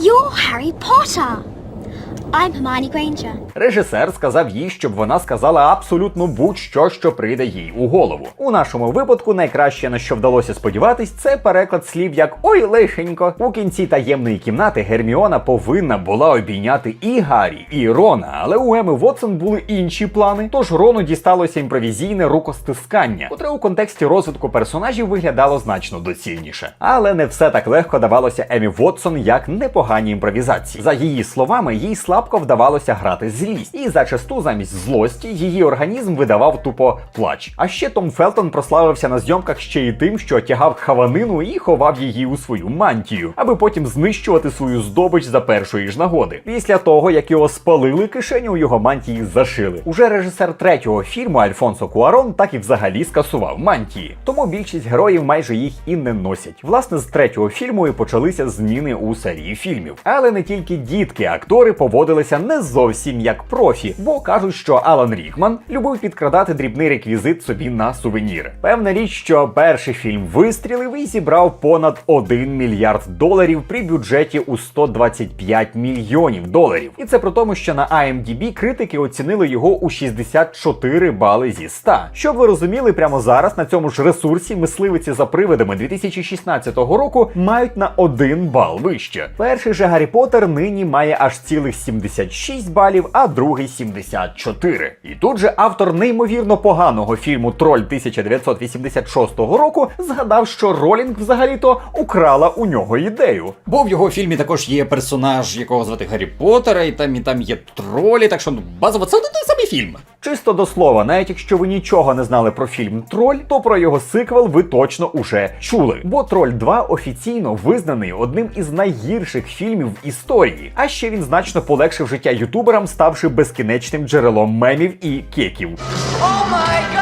You're Harry Potter. I'm Hermione Granger. Режисер сказав їй, щоб вона сказала абсолютно будь-що, що прийде їй у голову. У нашому випадку найкраще на що вдалося сподіватись, це переклад слів як ой лишенько. У кінці таємної кімнати Герміона повинна була обійняти і Гаррі, і Рона, але у Еми Вотсон були інші плани. Тож Рону дісталося імпровізійне рукостискання, котре у контексті розвитку персонажів виглядало значно доцільніше. Але не все так легко давалося Емі Вотсон як непогані імпровізації. За її словами, їй слабко вдавалося грати злість, і зачасту замість злості її організм видавав тупо плач. А ще Том Фелтон прославився на зйомках ще й тим, що тягав хаванину і ховав її у свою мантію, аби потім знищувати свою здобич за першої ж нагоди. Після того, як його спалили, кишеню у його мантії зашили. Уже режисер третього фільму Альфонсо Куарон так і взагалі скасував мантії. Тому більшість героїв майже їх і не носять. Власне, з третього фільму і почалися зміни у серії фільмів. Але не тільки дітки, актори поводилися не зовсім як профі, бо кажуть, що Алан Рікман любив підкрадати дрібний реквізит собі на сувеніри. Певна річ, що перший фільм вистрілив і зібрав понад 1 мільярд доларів при бюджеті у 125 мільйонів доларів. І це при тому, що на IMDb критики оцінили його у 64 бали зі 100. Щоб ви розуміли, прямо зараз на цьому ж ресурсі мисливиці за привидами 2016 року мають на 1 бал вище. Перший же Гаррі Поттер нині має аж цілих 76 балів, а другий 74. І тут же автор неймовірно поганого фільму Троль 1986 року згадав, що Ролінг взагалі-то украла у нього ідею. Бо в його фільмі також є персонаж, якого звати Гаррі Поттера, і там і там є тролі, так що ну, базово це той фільм. Чисто до слова, навіть якщо ви нічого не знали про фільм Троль, то про його сиквел ви точно уже чули. Бо Троль 2 офіційно визнаний одним із найгірших фільмів в історії. А ще він значно полегшив життя ютуберам, ставши безкінечним джерелом мемів і кеків. Oh my god!